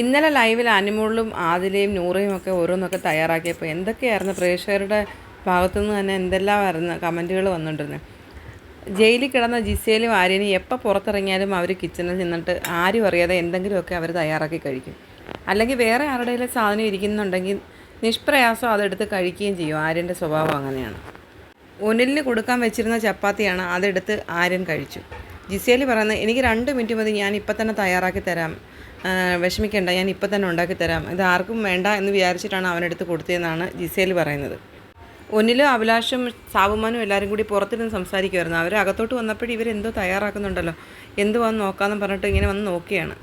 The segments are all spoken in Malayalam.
ഇന്നലെ ലൈവിൽ അനിമോളിലും ആദിലയും നൂറയും ഒക്കെ ഓരോന്നൊക്കെ തയ്യാറാക്കിയപ്പോൾ എന്തൊക്കെയായിരുന്നു? പ്രേക്ഷകരുടെ ഭാഗത്തുനിന്ന് തന്നെ എന്തെല്ലാമായിരുന്നു കമന്റുകൾ വന്നുകൊണ്ടിരുന്നത് ജയിലിൽ കിടന്ന ജിസേലും ആര്യനും എപ്പോൾ പുറത്തിറങ്ങിയാലും അവർ കിച്ചണിൽ നിന്നിട്ട് ആരും അറിയാതെ എന്തെങ്കിലുമൊക്കെ അവർ തയ്യാറാക്കി കഴിക്കും. അല്ലെങ്കിൽ വേറെ ആരുടെയും സാധനം ഇരിക്കുന്നുണ്ടെങ്കിൽ നിഷ്പ്രയാസം അതെടുത്ത് കഴിക്കുകയും ചെയ്യും. ആര്യന്റെ സ്വഭാവം അങ്ങനെയാണ്. ഒനിലിന് കൊടുക്കാൻ വെച്ചിരുന്ന ചപ്പാത്തിയാണ് അതെടുത്ത് ആര്യൻ കഴിച്ചു. ജിസേലി പറയുന്നത് എനിക്ക് രണ്ട് മിനിറ്റ് മതി ഞാൻ ഇപ്പം തന്നെ തയ്യാറാക്കി തരാം. വിഷമിക്കേണ്ട ഞാൻ ഇപ്പം തന്നെ ഉണ്ടാക്കി തരാം. ഇത് ആർക്കും വേണ്ട എന്ന് വിചാരിച്ചിട്ടാണ് അവനെടുത്ത് കൊടുത്തതെന്നാണ് ജിസേലി പറയുന്നത്. ഒന്നിലും അഭിലാഷും സാബുമാനും എല്ലാവരും കൂടി പുറത്തിരുന്ന് സംസാരിക്കുമായിരുന്നു അവർ അകത്തോട്ട് വന്നപ്പോഴും ഇവരെന്തോ തയ്യാറാക്കുന്നുണ്ടല്ലോ. എന്ത് വന്ന് നോക്കാമെന്ന് പറഞ്ഞിട്ട് ഇങ്ങനെ വന്ന് നോക്കിയാണ്.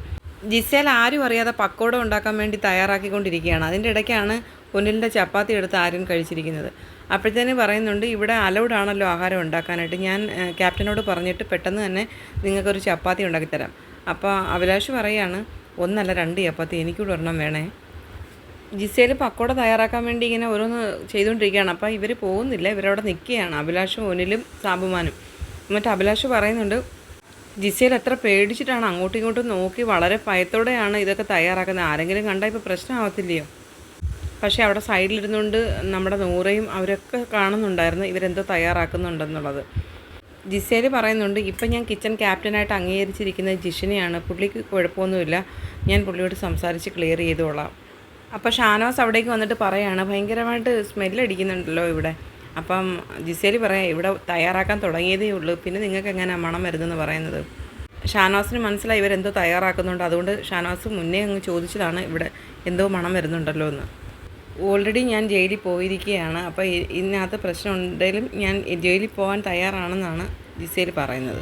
ജിസേൽ ആരും അറിയാതെ പക്കോട ഉണ്ടാക്കാൻ വേണ്ടി തയ്യാറാക്കിക്കൊണ്ടിരിക്കുകയാണ്. അതിന്റെ ഇടയ്ക്കാണ് ഒന്നിലിന്റെ ചപ്പാത്തി എടുത്ത് ആര്യൻ കഴിച്ചിരിക്കുന്നത്. അപ്പോഴത്തേന് പറയുന്നുണ്ട് ഇവിടെ അലൗഡ് ആണല്ലോ ആഹാരം ഉണ്ടാക്കാനായിട്ട്. ഞാൻ ക്യാപ്റ്റനോട് പറഞ്ഞിട്ട് പെട്ടെന്ന് തന്നെ നിങ്ങൾക്കൊരു ചപ്പാത്തി ഉണ്ടാക്കിത്തരാം. അപ്പോൾ അഭിലാഷ് പറയാണ് ഒന്നല്ല രണ്ട് ചപ്പാത്തി എനിക്കൂടെ ഒരെണ്ണം വേണേ. ജിസയിൽ പക്കോട തയ്യാറാക്കാൻ വേണ്ടി ഇങ്ങനെ ഓരോന്ന് ചെയ്തുകൊണ്ടിരിക്കുകയാണ്. അപ്പോൾ ഇവർ പോകുന്നില്ല ഇവരവിടെ നിൽക്കുകയാണ്. അഭിലാഷും ഒനിലും സാബുമാനും. എന്നിട്ട് അഭിലാഷ് പറയുന്നുണ്ട് ജിസയിൽ എത്ര പേടിച്ചിട്ടാണ് അങ്ങോട്ടും ഇങ്ങോട്ടും നോക്കി വളരെ ഭയത്തോടെയാണ് ഇതൊക്കെ തയ്യാറാക്കുന്നത്. ആരെങ്കിലും കണ്ടാൽ ഇപ്പോൾ പ്രശ്നമാവത്തില്ലയോ പക്ഷേ അവിടെ സൈഡിലിരുന്നുകൊണ്ട് നമ്മുടെ നൂറയും അവരൊക്കെ കാണുന്നുണ്ടായിരുന്നു ഇവരെന്തോ തയ്യാറാക്കുന്നുണ്ടെന്നുള്ളത്. ജിസേൽ പറയുന്നുണ്ട് ഇപ്പം ഞാൻ കിച്ചൺ ക്യാപ്റ്റനായിട്ട് അംഗീകരിച്ചിരിക്കുന്നത് ജിഷിനെയാണ്. പുള്ളിക്ക് കുഴപ്പമൊന്നുമില്ല. ഞാൻ പുള്ളിയോട് സംസാരിച്ച് ക്ലിയർ ചെയ്തോളാം. അപ്പോൾ ഷാനവാസ് അവിടേക്ക് വന്നിട്ട് പറയാണ് ഭയങ്കരമായിട്ട് സ്മെല്ലടിക്കുന്നുണ്ടല്ലോ ഇവിടെ. അപ്പം ജിസേലി പറയാം ഇവിടെ തയ്യാറാക്കാൻ തുടങ്ങിയതേ ഉള്ളൂ. പിന്നെ നിങ്ങൾക്ക് എങ്ങനെ മണം വരുന്നതെന്ന് പറയുന്നത്? ഷാനവാസിന് മനസ്സിലായി ഇവരെന്തോ തയ്യാറാക്കുന്നുണ്ട്. അതുകൊണ്ട് ഷാനവാസ് മുന്നേ അങ്ങ് ചോദിച്ചതാണ് ഇവിടെ എന്തോ മണം വരുന്നുണ്ടല്ലോ എന്ന്. ഓൾറെഡി ഞാൻ ജയിലിൽ പോയിരിക്കുകയാണ്. അപ്പോൾ ഇതിനകത്ത് പ്രശ്നം ഉണ്ടെങ്കിലും ഞാൻ ജയിലിൽ പോകാൻ തയ്യാറാണെന്നാണ് ജിസേൽ പറയുന്നത്.